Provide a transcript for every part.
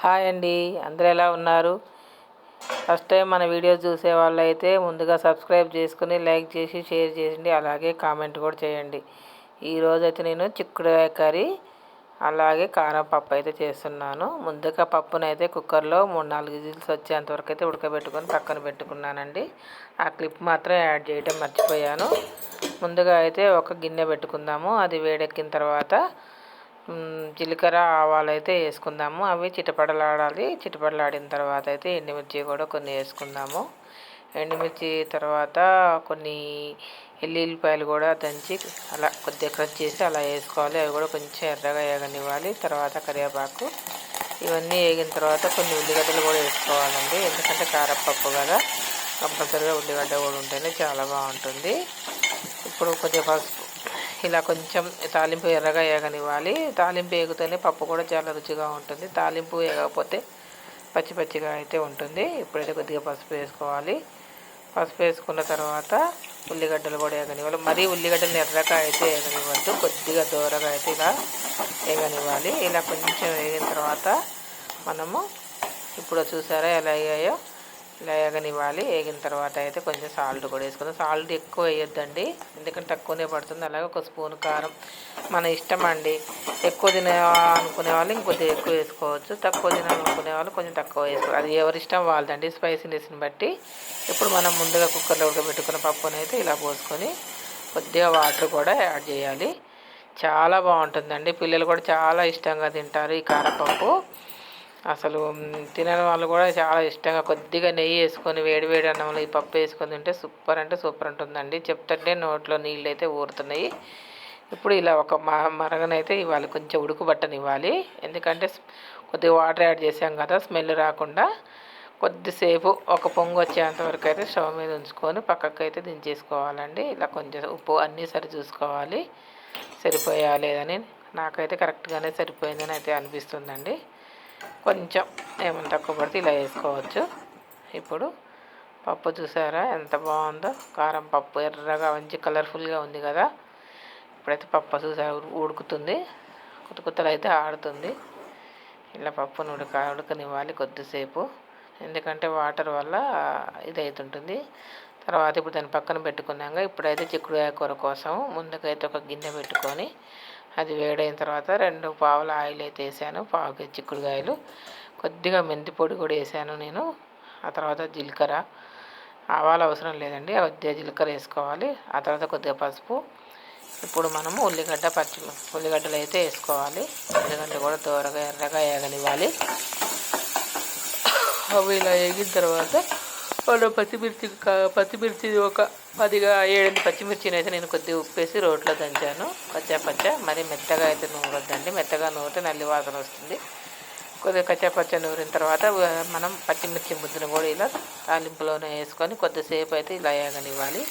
Hi అండి అందరూ ఎలా ఉన్నారు? ఫస్ట్ టైం మన వీడియో చూసే వాళ్ళైతే ముందుగా సబ్స్క్రైబ్ చేసుకుని లైక్ చేసి షేర్ చేయండి అలాగే కామెంట్ కూడా చేయండి. ఈరోజు అయితే నేను చిక్కుడుకాయ కర్రీ అలాగే కారం పప్పు అయితే చేస్తున్నాను. ముందుగా పప్పునైతే కుక్కర్లో మూడు నాలుగు విజిల్స్ వచ్చేంతవరకు అయితే ఉడకబెట్టుకొని పక్కన పెట్టుకున్నానండి. ఆ క్లిప్ మాత్రం యాడ్ చేయడం మర్చిపోయాను. ముందుగా అయితే ఒక గిన్నె పెట్టుకుందాము. అది వేడెక్కిన తర్వాత జీలకర్ర ఆవాలు అయితే వేసుకుందాము. అవి చిటపడలాడాలి చిటపడలాడిన తర్వాత అయితే ఎండుమిర్చి కూడా కొన్ని వేసుకుందాము. ఎండుమిర్చి తర్వాత కొన్ని ఎల్లుల్లిపాయలు కూడా దంచి అలా కొద్దిగా క్రష్ చేసి అలా వేసుకోవాలి. అవి కూడా కొంచెం ఎర్రగా వేగనివ్వాలి తర్వాత కరివేపాకు. ఇవన్నీ వేగిన తర్వాత కొన్ని ఉల్లిగడ్డలు కూడా వేసుకోవాలండి. ఎందుకంటే కారపప్పు కదా. కంపల్సరీగా ఉల్లిగడ్డ కూడా ఉంటేనే చాలా బాగుంటుంది. ఇప్పుడు కొద్దిగా పసుపు ఇలా కొంచెం తాలింపు ఎర్రగా ఏగనివ్వాలి. తాలింపు వేగితేనే పప్పు కూడా చాలా రుచిగా ఉంటుంది. తాలింపు వేగకపోతే పచ్చి పచ్చిగా అయితే ఉంటుంది. ఇప్పుడైతే కొద్దిగా పసుపు వేసుకోవాలి. పసుపు వేసుకున్న తర్వాత ఉల్లిగడ్డలు కూడా వేగనివ్వాలి మరీ ఉల్లిగడ్డలు ఎర్రగా అయితే ఏగనివ్వద్దు. కొద్దిగా దూరగా అయితే ఇలా వేగనివ్వాలి ఇలా కొంచెం వేగిన తర్వాత మనము ఇప్పుడు చూసారా ఎలా అయ్యాయో? ఇలా వేగనివ్వాలి వేగిన తర్వాత అయితే కొంచెం సాల్ట్ కూడా వేసుకుందాం. సాల్ట్ ఎక్కువ వేయొద్దండి. ఎందుకంటే తక్కువనే పడుతుంది. అలాగే ఒక స్పూన్ కారం మన ఇష్టం అండి. ఎక్కువ తినే అనుకునే వాళ్ళు ఇంకొద్దిగా ఎక్కువ వేసుకోవచ్చు. తక్కువ తినాలనుకునే వాళ్ళు కొంచెం తక్కువ వేసుకోవాలి అది ఎవరి ఇష్టం వాళ్ళదండి. స్పైసీనెస్ని బట్టి ఇప్పుడు మనం ముందుగా కుక్కర్లో ఉడకబెట్టుకున్న పప్పుని అయితే ఇలా పోసుకొని కొద్దిగా వాటర్ కూడా యాడ్ చేయాలి. చాలా బాగుంటుందండి. పిల్లలు కూడా చాలా ఇష్టంగా తింటారు ఈ కారపప్పు. అసలు తినని వాళ్ళు కూడా చాలా ఇష్టంగా కొద్దిగా నెయ్యి వేసుకొని వేడి వేడి అన్నంలో ఈ పప్పు వేసుకొని తింటే సూపర్ అంటే సూపర్ ఉంటుందండి. చెప్తుంటే నోట్లో నీళ్ళు అయితే ఊరుతున్నాయి. ఇప్పుడు ఇలా ఒక మరగనైతే ఇవ్వాలి కొంచెం ఉడుకుబట్టనివ్వాలి ఎందుకంటే కొద్దిగా వాటర్ యాడ్ చేసాం కదా స్మెల్ రాకుండా కొద్దిసేపు ఒక పొంగు వచ్చేంత వరకు అయితే స్టవ్ మీద ఉంచుకొని పక్కకు అయితే దించేసుకోవాలండి. ఇలా కొంచెం ఉప్పు అన్నీ సరి చూసుకోవాలి. సరిపోయా లేదని నాకైతే కరెక్ట్గానే సరిపోయిందని అయితే అనిపిస్తుందండి. కొంచెం ఏమైనా తక్కువ పడితే ఇలా వేసుకోవచ్చు. ఇప్పుడు పప్పు చూసారా? ఎంత బాగుందో. కారం పప్పు ఎర్రగా మంచి కలర్ఫుల్గా ఉంది కదా. ఇప్పుడైతే పప్పు చూసారా ఉడుకుతుంది. కొత్త కొత్తలు అయితే ఆడుతుంది. ఇలా పప్పును ఉడక ఉడకనివ్వాలి కొద్దిసేపు. ఎందుకంటే వాటర్ వల్ల ఇది అవుతుంటుంది తర్వాత ఇప్పుడు దాన్ని పక్కన పెట్టుకున్నాక ఇప్పుడైతే చిక్కుడుకాయ కూర కోసం ముందుకైతే ఒక గిన్నె పెట్టుకొని అది వేడైన తర్వాత రెండు పావుల ఆయిల్ అయితే వేసాను పావుకి చిక్కుడుకాయలు. కొద్దిగా మెంతి పొడి కూడా వేసాను నేను. ఆ తర్వాత జీలకర్ర. ఆవాలు అవసరం లేదండి కొద్దిగా జీలకర్ర వేసుకోవాలి. ఆ తర్వాత కొద్దిగా పసుపు. ఇప్పుడు మనము ఉల్లిగడ్డ పచ్చి ఉల్లిగడ్డలు అయితే వేసుకోవాలి. ఉల్లిగడ్డ కూడా దూరగా ఎర్రగా వేగనివ్వాలి అవి ఇలా వేగిన తర్వాత వాళ్ళు పచ్చిమిర్చి పచ్చిమిర్చి ఒక పదిగా ఏడెనిమిది పచ్చిమిర్చిని అయితే నేను కొద్దిగా ఉప్పేసి రోట్లో దంచాను. కచ్చా పచ్చ మరి మెత్తగా అయితే నూరొద్దండి. మెత్తగా నూరితే నల్లి వాసన వస్తుంది. కొద్దిగా కచ్చా పచ్చ నూరిన తర్వాత మనం పచ్చిమిర్చి ముద్దను కూడా ఇలా తాలింపులోనే వేసుకొని కొద్దిసేపు అయితే ఇలా వేగనివ్వాలి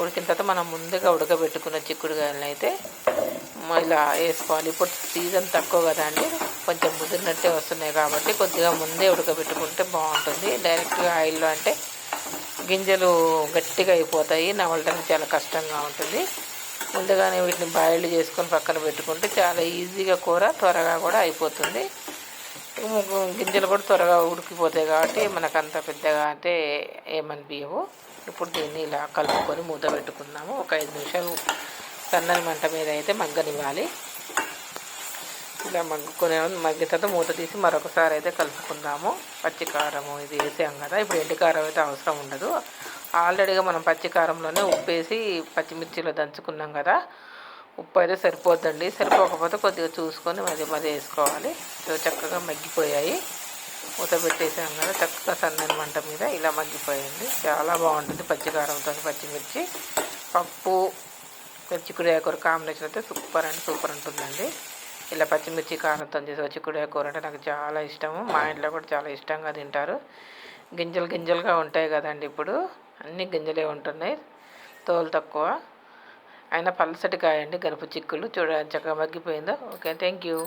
ఉడికిన తర్వాత మనం ముందుగా ఉడకబెట్టుకున్న చిక్కుడుగాయలను అయితే ఇలా వేసుకోవాలి. ఇప్పుడు సీజన్ తక్కువ కదా అండి. కొంచెం ముదిరినట్టే వస్తున్నాయి కాబట్టి కొద్దిగా ముందే ఉడకబెట్టుకుంటే బాగుంటుంది. డైరెక్ట్గా ఆయిల్లో అంటే గింజలు గట్టిగా అయిపోతాయి. నవలడానికి చాలా కష్టంగా ఉంటుంది. ముందుగానే వీటిని బాయిల్డ్ చేసుకొని పక్కన పెట్టుకుంటే చాలా ఈజీగా కూర త్వరగా కూడా అయిపోతుంది. గింజలు కూడా త్వరగా ఉడికిపోతాయి కాబట్టి మనకు అంత పెద్దగా అంటే ఏమనిపించవు ఇప్పుడు దీన్ని ఇలా కలుపుకొని మూత పెట్టుకుందాము. ఒక ఐదు నిమిషాలు సన్నని మంట మీద అయితే మగ్గనివ్వాలి. ఇలా మగ్గుకునే మగ్గిన తర్వాత మూత తీసి మరొకసారి అయితే కలుపుకుందాము. పచ్చికారము ఇది వేసాం కదా ఇప్పుడు ఎండికారం అయితే అవసరం ఉండదు. ఆల్రెడీగా మనం పచ్చికారంలోనే ఉప్పు వేసి పచ్చిమిర్చిలో దంచుకున్నాం కదా ఉప్పు అయితే సరిపోద్దండి. సరిపోకపోతే కొద్దిగా చూసుకొని మధ్య మధ్య వేసుకోవాలి. చక్కగా మగ్గిపోయాయి. మూత పెట్టేసాం కదా చక్కగా సన్నని మంట మీద ఇలా మగ్గిపోయింది. చాలా బాగుంటుంది పచ్చికారంతో పచ్చిమిర్చి. పప్పు చిక్కుడుకాయ కూర కాంబినేషన్ అయితే సూపర్ అండ్ సూపర్ ఉంటుందండి. ఇలా పచ్చిమిర్చి కారంతో చేసే చిక్కుడుకాయ కూర అంటే నాకు చాలా ఇష్టము. మా ఇంట్లో కూడా చాలా ఇష్టంగా తింటారు. గింజలు గింజలుగా ఉంటాయి కదండి ఇప్పుడు. అన్ని గింజలే ఉంటున్నాయి. తోలు తక్కువ. అయినా పలసటి కాయండి గనుపు చిక్కులు చూడ చక్కగా మగ్గిపోయిందో. Okay thank you